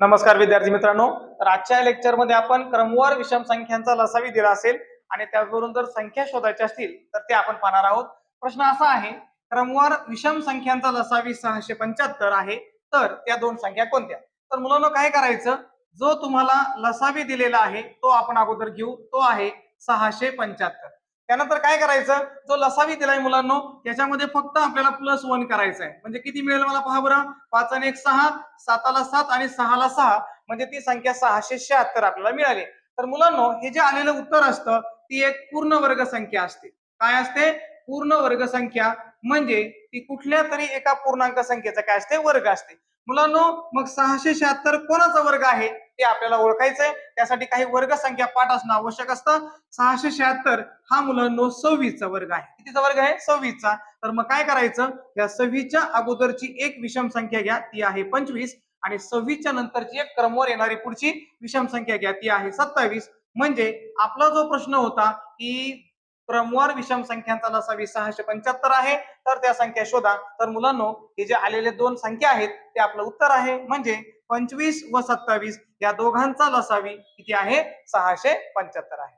नमस्कार विद्यार्थी मित्रांनो. तर आजच्या लेक्चरमध्ये आपण क्रमवार विषम संख्यांचा लसावी दिला असेल आणि त्यावरून जर संख्या शोधायच्या असतील तर ते आपण पाहणार आहोत. प्रश्न असा आहे क्रमवार विषम संख्यांचा लसावी सहाशे पंच्याहत्तर आहे. तर त्या दोन संख्या कोणत्या? तर मुलांना काय करायचं? जो तुम्हाला लसावी दिलेला आहे तो आपण अगोदर घेऊ. तो आहे सहाशे पंच्याहत्तर. त्यानंतर काय करायचं? जो लसावी दिलाय मुलांनो त्याच्यामध्ये फक्त आपल्याला प्लस वन करायचं आहे म्हणजे किती मिळेल मला पहा बरं? पाच आणि एक सहा साताला सात आणि सहाला सहा. म्हणजे ती संख्या सहाशे शहात्तर आपल्याला मिळाली. तर मुलांनो हे जे आलेलं उत्तर असतं ती एक पूर्ण वर्ग संख्या असते. काय असते? पूर्ण वर्ग संख्या. म्हणजे ती कुठल्या तरी एका पूर्णांक संख्येचा काय असते? वर्ग असते. मुलांनो मग सहाशे शहात्तर कोणाचा वर्ग आहे? ते आपल्याला ओळखायचंय. त्यासाठी काही वर्ग संख्या पाठ असणं आवश्यक असतं. सहाशे शहात्तर हा मुलांनो सव्वीसचा वर्ग आहे. कितीचा वर्ग आहे? सव्वीसचा. तर मग काय करायचं? या सव्वीसच्या अगोदरची एक विषम संख्या घ्या ती आहे पंचवीस. आणि सव्वीसच्या नंतरची एक क्रमवर येणारी पुढची विषम संख्या घ्या ती आहे सत्तावीस. म्हणजे आपला जो प्रश्न होता की क्रमवार विषम संख्यांचा लसावी सहाशे पंच्याहत्तर आहे. तर त्या संख्या शोधा. तर मुलांनो हे जे आलेले दोन संख्या आहेत ते आपलं उत्तर आहे. म्हणजे पंचवीस व सत्तावीस या दोघांचा लसावी किती आहे? सहाशे पंच्याहत्तर आहे.